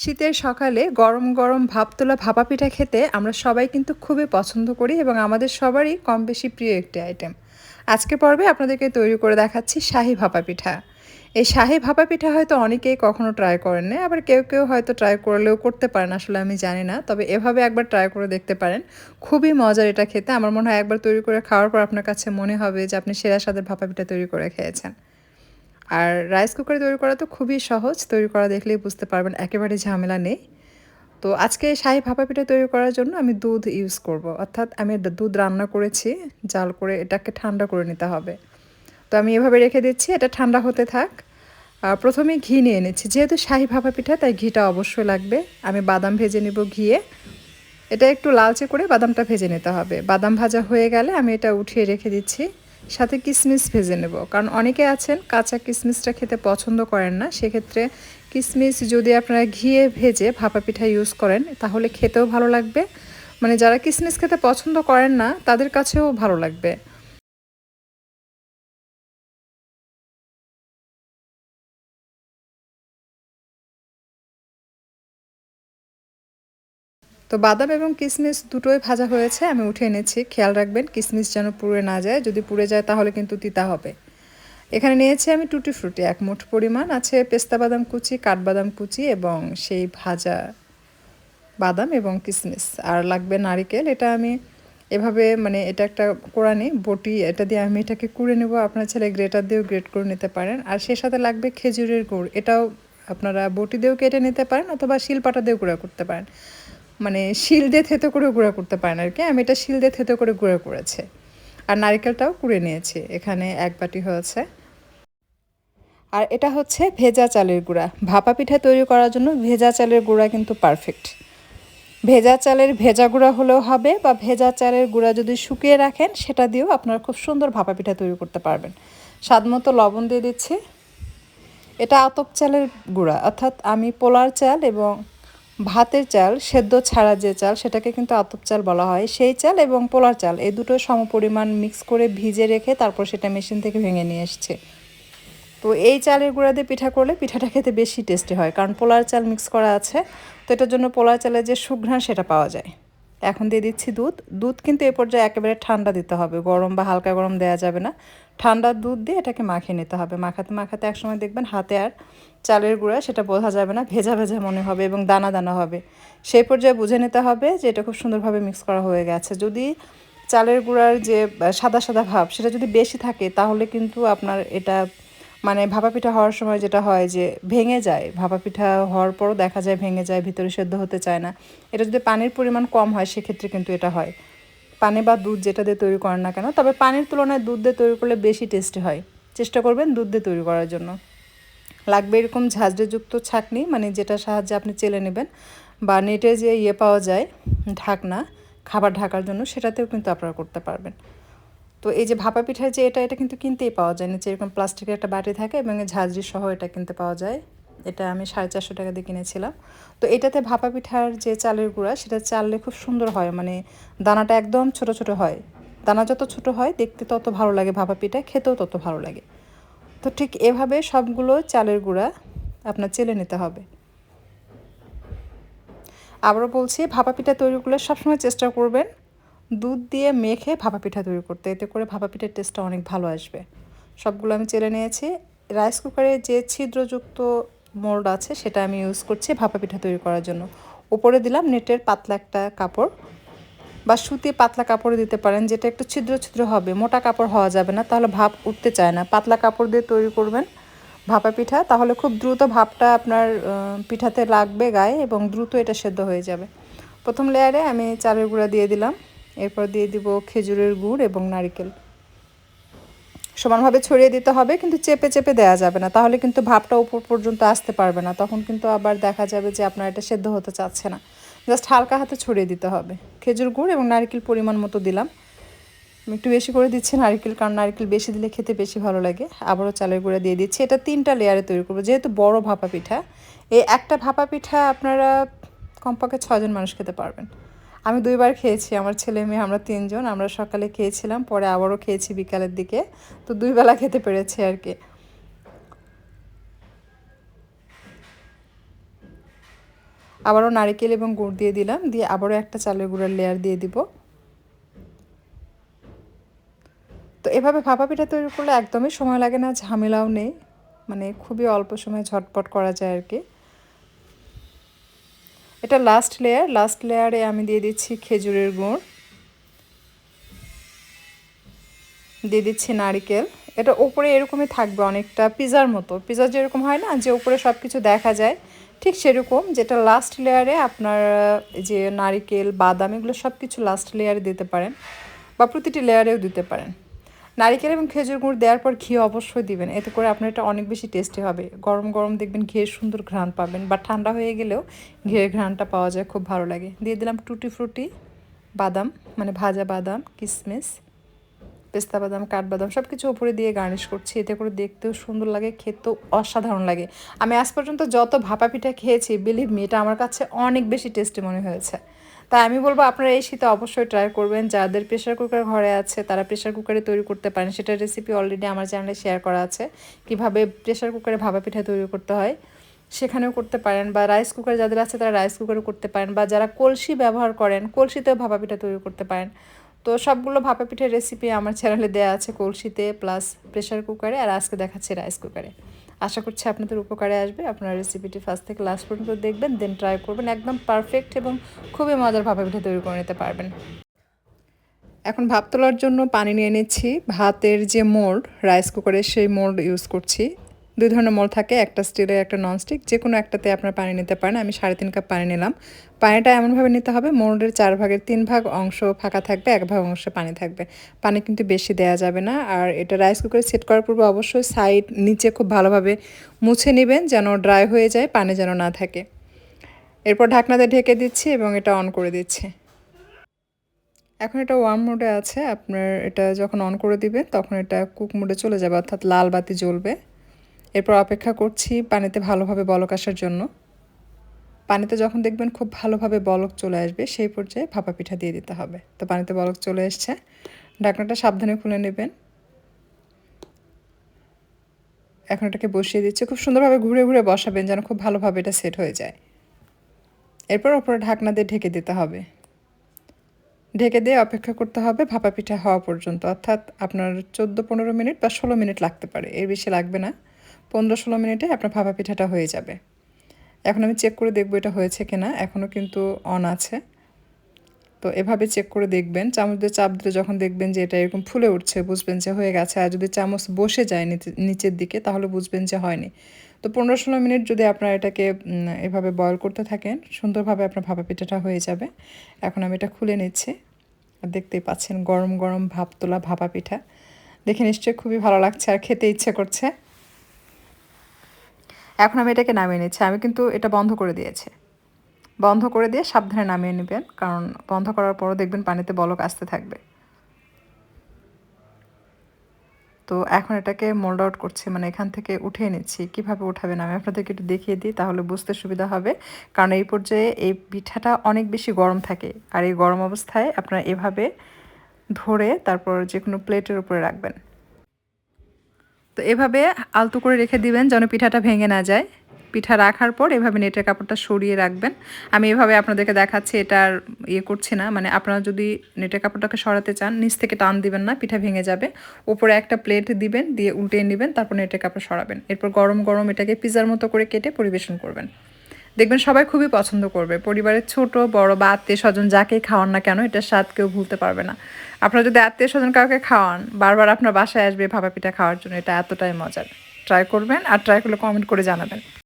শীতের সকালে গরম গরম ভাপ তোলা ভাপা পিঠা খেতে আমরা সবাই কিন্তু খুবই পছন্দ করি এবং আমাদের সবারই কম বেশি প্রিয় একটি আইটেম আজকে পর্বে আপনাদেরকে তৈরি করে দেখাচ্ছি শাহি ভাপা পিঠা। এই শাহি ভাপা পিঠা হয়তো অনেকেই কখনো ট্রাই করেন না আবার কেউ কেউ হয়তো ট্রাই করলেও করতে পারেন আসলে আমি জানি না, তবে এভাবে একবার ট্রাই করে দেখতে পারেন। খুবই মজার এটা খেতে। আমার মনে হয় একবার তৈরি করে খাওয়ার পর আপনার কাছে মনে হবে যে আপনি সেরা স্বাদের ভাপা পিঠা তৈরি করে খেয়েছেন। আর রাইস কুকারে তৈরি করা তো খুবই সহজ, তৈরি করা দেখলেই বুঝতে পারবেন একেবারে ঝামেলা নেই। তো আজকে শাহি ভাপা পিঠা তৈরি করার জন্য আমি দুধ ইউজ করব। অর্থাৎ আমি দুধ রান্না করেছি, জাল করে এটাকে ঠান্ডা করে নিতে হবে। তো আমি এভাবে রেখে দিচ্ছি, এটা ঠান্ডা হতে থাক। প্রথমে ঘি নিয়ে এনেছি যেহেতু শাহি ভাপা পিঠা, তাই ঘিটা অবশ্যই লাগবে। আমি বাদাম ভেজে নেব ঘিয়ে। এটা একটু লালচে করে বাদামটা ভেজে নিতে হবে। বাদাম ভাজা হয়ে গেলে আমি এটা উঠিয়ে রেখে দিচ্ছি। সাথে কিসমিস ভেজে নেব। কারণ অনেকে আছেন কাঁচা কিসমিসটা খেতে পছন্দ করেন না। সেক্ষেত্রে কিসমিস যদি আপনারা ঘিয়ে ভেজে ভাপা পিঠা ইউজ করেন, তাহলে খেতেও ভালো লাগবে। মানে যারা কিসমিস খেতে পছন্দ করেন না, তাদের কাছেও ভালো লাগবে। তো বাদাম এবং কিশমিশ দুটোই ভাজা হয়েছে, আমি উঠে এনেছি। খেয়াল রাখবেন কিশমিশ যেন পুড়ে না যায়। যদি পুড়ে যায়, তাহলে কিন্তু তিতা হবে। এখানে নিয়েছি আমি টুটি ফ্রুটি, এক মুঠ পরিমাণ। আছে পেস্তা বাদাম কুচি, কাঠবাদাম কুচি এবং সেই ভাজা বাদাম এবং কিশমিশ আর লাগবে নারিকেল, এটা আমি এভাবে মানে এটা একটা কোরআনি বটি, এটা দিয়ে আমি এটাকে কুড়ে নেব। আপনার ছেলে গ্রেটার দিয়েও গ্রেট করে নিতে পারেন। আর সেই সাথে লাগবে খেজুরের গুড়, এটাও আপনারা বটি দিয়েও কেটে নিতে পারেন অথবা শিলপাটা দিয়েও গুঁড়া করতে পারেন। মানে শিল দিয়ে থেতো করে গুঁড়া করতে পারেন আর কি। আমি এটা শিল দিয়ে থেতো করে গুঁড়া করেছে। আর নারিকেলটাও কুড়ে নিয়েছি। এখানে এক বাটি হয়েছে। আর এটা হচ্ছে ভেজা চালের গুঁড়া। ভাপা পিঠা তৈরি করার জন্য ভেজা চালের গুঁড়া কিন্তু পারফেক্ট ভেজা চালের ভেজা গুঁড়া হলেও হবে বা ভেজা চালের গুঁড়া যদি শুকিয়ে রাখেন, সেটা দিয়েও আপনারা খুব সুন্দর ভাপা পিঠা তৈরি করতে পারবেন। স্বাদ মতো লবণ দিয়ে দিচ্ছি। এটা আতপ চালের গুঁড়া। অর্থাৎ আমি পোলার চাল এবং ভাতের চাল, সেদ্ধ ছাড়া যে চাল, সেটাকে কিন্তু আতপ চাল বলা হয়। সেই চাল এবং পোলার চাল, এই দুটো সমপরিমাণ মিক্স করে ভিজে রেখে তারপর সেটা মেশিন থেকে ভেঙে নিয়ে এসছে। তো এই চালের গুঁড়া দিয়ে পিঠা করলে পিঠাটা খেতে বেশি টেস্টি হয়, কারণ পোলার চাল মিক্স করা আছে। তো এটার জন্য পোলার চালের যে সুঘ্রাণ সেটা পাওয়া যায়। এখন দিয়ে দিচ্ছি দুধ। দুধ কিন্তু এ পর্যায়ে একেবারে ঠান্ডা দিতে হবে। গরম বা হালকা গরম দেওয়া যাবে না। ঠান্ডা দুধ দিয়ে এটাকে মাখিয়ে নিতে হবে। মাখাতে মাখাতে একসময় দেখবেন হাতে আর চালের গুঁড়া সেটা বোঝা যাবে না, ভেজা ভেজা মনে হবে এবং দানা দানা হবে। সেই পর্যায়ে বুঝে নিতে হবে যে এটা খুব সুন্দরভাবে মিক্স করা হয়ে গেছে। যদি চালের গুঁড়ার যে সাদা সাদা ভাব সেটা যদি বেশি থাকে তাহলে কিন্তু আপনার এটা মানে ভাপা পিঠা হওয়ার সময় যেটা হয় যে ভেঙে যায় ভাপা পিঠা হওয়ার পরও দেখা যায় ভেঙে যায়, ভিতরে সেদ্ধ হতে চায় না। এটা যদি পানির পরিমাণ কম হয় সেক্ষেত্রে কিন্তু এটা হয়। পানি বা দুধ যেটা দিয়ে তৈরি করেন না কেন, তবে পানির তুলনায় দুধ দিয়ে তৈরি করলে বেশি টেস্টি হয়। চেষ্টা করবেন দুধ দিয়ে তৈরি করার জন্য। লাগবে এরকম ঝাঁঝরেযুক্ত ছাকনি মানে যেটা সাহায্যে আপনি চেলে নেবেন বা নেটে যে ইয়ে পাওয়া যায়, ঢাকনা, খাবার ঢাকার জন্য, সেটাতেও কিন্তু আপনারা করতে পারবেন। তো এই যে ভাপা পিঠার যে এটা এটা কিন্তু কিনতেই পাওয়া যায় নিচে এরকম প্লাস্টিকের একটা বাটি থাকে এবং ঝাঁঝরি সহ এটা কিনতে পাওয়া যায়। এটা আমি সাড়ে চারশো টাকা দিয়ে কিনেছিলাম। তো এটাতে ভাপা পিঠার যে চালের গুঁড়া, সেটা চাললে খুব সুন্দর হয়। মানে দানাটা একদম ছোট ছোট হয়। দানা যত ছোট হয়, দেখতে তত ভালো লাগে ভাপা পিঠা, খেতেও তত ভালো লাগে। তো ঠিক এভাবে সবগুলো চালের গুঁড়া আপনার চেলে নিতে হবে। আবারও বলছি, ভাপা পিঠা তৈরি করলে সবসময় চেষ্টা করবেন দুধ দিয়ে মেখে ভাপা পিঠা তৈরি করতে। এতে করে ভাপা পিঠার টেস্টটা অনেক ভালো আসবে। সবগুলো আমি চেলে নিয়েছি। রাইস কুকারে যে ছিদ্রযুক্ত মোল্ড আছে, সেটা আমি ইউজ করছি ভাপা পিঠা তৈরি করার জন্য। উপরে দিলাম নেটের পাতলা একটা কাপড় বা সুতি পাতলা কাপড় দিতে পারেন, যেটা একটু ছিদ্র ছিদ্র হবে। মোটা কাপড় হওয়া যাবে না, তাহলে ভাপ উঠতে চায় না। পাতলা কাপড় দিয়ে তৈরি করবেন ভাপা পিঠা, তাহলে খুব দ্রুত ভাপটা আপনার পিঠাতে লাগবে গায়ে এবং দ্রুত এটা সেদ্ধ হয়ে যাবে। প্রথম লেয়ারে আমি চালের গুঁড়া দিয়ে দিলাম। এরপর দিয়ে দিব খেজুরের গুড় এবং নারিকেল। সমানভাবে ছড়িয়ে দিতে হবে, কিন্তু চেপে চেপে দেওয়া যাবে না। তাহলে কিন্তু ভাবটা উপর পর্যন্ত আসতে পারবে না। তখন কিন্তু আবার দেখা যাবে যে আপনার এটা সেদ্ধ হতে চাচ্ছে না। জাস্ট হালকা হাতে ছড়িয়ে দিতে হবে। খেজুর গুড় এবং নারকেল পরিমাণ মতো দিলাম। আমি একটু বেশি করে দিচ্ছি নারকেল, কারণ নারকেল বেশি দিলে খেতে বেশি ভালো লাগে। আবারও চালের গুঁড়া দিয়ে দিচ্ছি। এটা তিনটা লেয়ারে তৈরি করব। যেহেতু বড় ভাপা পিঠা, এই একটা ভাপা পিঠা আপনারা কমপক্ষে ছজন মানুষ খেতে পারবেন। আমি দুইবার খেয়েছি, আমার ছেলে মেয়ে, আমরা তিনজন, আমরা সকালে খেয়েছিলাম, পরে আবারও খেয়েছি বিকালের দিকে। তো দুই বেলা খেতে পেরেছি আর কি। আবারও নারিকেল এবং গুড় দিয়ে দিলাম, দিয়ে আবারও একটা চালের গুঁড়ার লেয়ার দিয়ে দিব। তো এভাবে ভাপা পিঠা তৈরি করলে একদমই সময় লাগে না, ঝামেলাও নেই। মানে খুবই অল্প সময় ঝটপট করা যায় আর কি। এটা লাস্ট লেয়ার লাস্ট লেয়ারে আমি দিয়ে দিচ্ছি খেজুরের গুড়। দিয়ে দিচ্ছি নারিকেল। এটা ওপরে এরকমই থাকবে অনেকটা, পিজার মতো। পিজা যেরকম হয় না, যে উপরে সব কিছু দেখা যায়, ঠিক সেরকম যেটা লাস্ট লেয়ারে আপনার যে নারিকেল, বাদাম, এগুলো সব কিছু লাস্ট লেয়ারে দিতে পারেন, বা প্রতিটি লেয়ারেও দিতে পারেন। নারিকেল এবং খেজুর গুড় দেওয়ার পর ঘি অবশ্যই দিবেন। এতে করে আপনার এটা অনেক বেশি টেস্টি হবে। গরম গরম দেখবেন ঘিয়ের সুন্দর ঘ্রাণ পাবেন বা ঠান্ডা হয়ে গেলেও ঘিয়ের ঘ্রাণটা পাওয়া যায়, খুব ভালো লাগে। দিয়ে দিলাম টুটি ফ্রুটি, বাদাম মানে ভাজা বাদাম কিশমিশ পেস্তা বাদাম কাঠবাদাম সব কিছু উপরে দিয়ে গার্নিশ করছি। এতে করে দেখতেও সুন্দর লাগে, খেতেও অসাধারণ লাগে। আমি আজ পর্যন্ত যত ভাপা পিঠা খেয়েছি বিলিভ মি এটা আমার কাছে অনেক বেশি টেস্টি মনে হয়েছে। তাই আমি বলব আপনারা এই শীতে অবশ্যই ট্রাই করবেন। যাদের প্রেশার কুকার ঘরে আছে, তারা প্রেশার কুকারে তৈরি করতে পারেন। সেটার রেসিপি অলরেডি আমার চ্যানেলে শেয়ার করা আছে। কীভাবে প্রেশার কুকারে ভাপা পিঠা তৈরি করতে হয়, সেখানেও করতে পারেন। বা রাইস কুকার যাদের আছে, তারা রাইস কুকারে করতে পারেন। বা যারা কলসি ব্যবহার করেন, কলসিতেও ভাপা পিঠা তৈরি করতে পারেন। তো সবগুলো ভাপা পিঠের রেসিপি আমার চ্যানেলে দেওয়া আছে কলসিতে প্লাস প্রেশার কুকারে আর আজকে দেখাচ্ছি রাইস কুকারে আশা করছি আপনাদের উপকারে আসবে। আপনারা রেসিপিটি ফার্স্ট থেকে লাস্ট পর্যন্ত দেখবেন দেন ট্রাই করবেন। একদম পারফেক্ট এবং খুবই মজার ভাপা পিঠা তৈরি করে নিতে পারবেন। এখন ভাত তোলার জন্য পানি নিয়ে নিচ্ছি। ভাতের যে মোল্ড রাইস কুকারের সেই মোল্ড ইউজ করছি। দুই ধরনের মোল থাকে, একটা স্টিলের, একটা ননস্টিক যে কোনো একটাতে আপনার পানি নিতে পারেন। আমি সাড়ে তিন কাপ পানি নিলাম। পানিটা এমনভাবে নিতে হবে মোল্ডের চার ভাগের তিন ভাগ অংশ ফাঁকা থাকবে, এক ভাগ অংশ পানি থাকবে। পানি কিন্তু বেশি দেওয়া যাবে না। আর এটা রাইস কুকারে সেট করার পূর্বে অবশ্যই সাইড নিচে খুব ভালোভাবে মুছে নেবেন, যেন ড্রাই হয়ে যায়, পানি যেন না থাকে। এরপর ঢাকনাতে ঢেকে দিচ্ছি এবং এটা অন করে দিচ্ছি। এখন এটা ওয়ার্ম মোডে আছে। আপনার এটা যখন অন করে দিবেন, তখন এটা কুক মোডে চলে যাবে, অর্থাৎ লাল বাতি জ্বলবে। এরপর অপেক্ষা করছি পানিতে ভালোভাবে বলক আসার জন্য। পানিতে যখন দেখবেন খুব ভালোভাবে বলক চলে আসবে, সেই পর্যায়ে ভাপা পিঠা দিয়ে দিতে হবে। তো পানিতে বলক চলে এসছে। ঢাকনাটা সাবধানে খুলে নেবেন। এখন এটাকে বসিয়ে দিচ্ছে। খুব সুন্দরভাবে ঘুরে ঘুরে বসাবেন যেন খুব ভালোভাবে এটা সেট হয়ে যায়। এরপর ওপরে ঢাকনা দিয়ে ঢেকে দিতে হবে। ঢেকে দিয়ে অপেক্ষা করতে হবে ভাপা পিঠা হওয়া পর্যন্ত। অর্থাৎ আপনার চোদ্দ পনেরো মিনিট বা ষোলো মিনিট লাগতে পারে। এর বেশি লাগবে না। পনেরো ষোলো মিনিটে আপনার ভাপা পিঠাটা হয়ে যাবে। এখন আমি চেক করে দেখব এটা হয়েছে কিনা এখনও কিন্তু অন আছে। তো এভাবে চেক করে দেখবেন, চামচ দিয়ে চাপ দিলে যখন দেখবেন যে এটা এরকম ফুলে উঠছে, বুঝবেন যে হয়ে গেছে। আর যদি চামচ বসে যায় নিচের দিকে, তাহলে বুঝবেন যে হয়নি। তো পনেরো ষোলো মিনিট যদি আপনারা এটাকে এভাবে বয়ল করতে থাকেন, সুন্দরভাবে আপনার ভাপা পিঠাটা হয়ে যাবে। এখন আমি এটা খুলে নিচ্ছি। আর দেখতেই পাচ্ছেন গরম গরম ভাপ তোলা ভাপা পিঠা। দেখে নিশ্চয়ই খুবই ভালো লাগছে, আর খেতে ইচ্ছে করছে। এখন আমি এটাকে নামিয়ে নিচ্ছি। আমি কিন্তু এটা বন্ধ করে দিয়েছি। বন্ধ করে দিয়ে সাবধানে নামিয়ে নেবেন, কারণ বন্ধ করার পরও দেখবেন পানিতে বলক আসতে থাকবে। তো এখন এটাকে মোল্ড আউট করছি মানে এখান থেকে উঠিয়ে নিচ্ছি। কীভাবে উঠাবেন আমি আপনাদেরকে একটু দেখিয়ে দিই, তাহলে বুঝতে সুবিধা হবে। কারণ এই পর্যায়ে এই পিঠাটা অনেক বেশি গরম থাকে, আর এই গরম অবস্থায় আপনারা এভাবে ধরে তারপর যে কোনো প্লেটের উপরে রাখবেন। তো এভাবে আলতো করে রেখে দিবেন যেন পিঠাটা ভেঙে না যায়। পিঠা রাখার পর এভাবে নেটের কাপড়টা সরিয়ে রাখবেন। আমি এভাবে আপনাদেরকে দেখাচ্ছি, এটা আর ইয়ে করছি না। মানে আপনারা যদি নেটের কাপড়টাকে সরাতে চান, নিচ থেকে টান দিবেন না, পিঠা ভেঙে যাবে। ওপরে একটা প্লেট দিবেন, দিয়ে উল্টে নেবেন, তারপর নেটের কাপড় সরাবেন। এরপর গরম গরম এটাকে পিজার মতো করে কেটে পরিবেশন করবেন। দেখবেন সবাই খুবই পছন্দ করবে। পরিবারের ছোট, বড় বা আত্মীয় স্বজন যাকেই খাওয়ান না কেন এটার স্বাদ কেউ ভুলতে পারবে না। আপনারা যদি আত্মীয় স্বজন কাউকে খাওয়ান, বারবার আপনার বাসায় আসবে ভাপা পিঠা খাওয়ার জন্য, এটা এতটাই মজার। ট্রাই করবেন আর ট্রাই করলে কমেন্ট করে জানাবেন।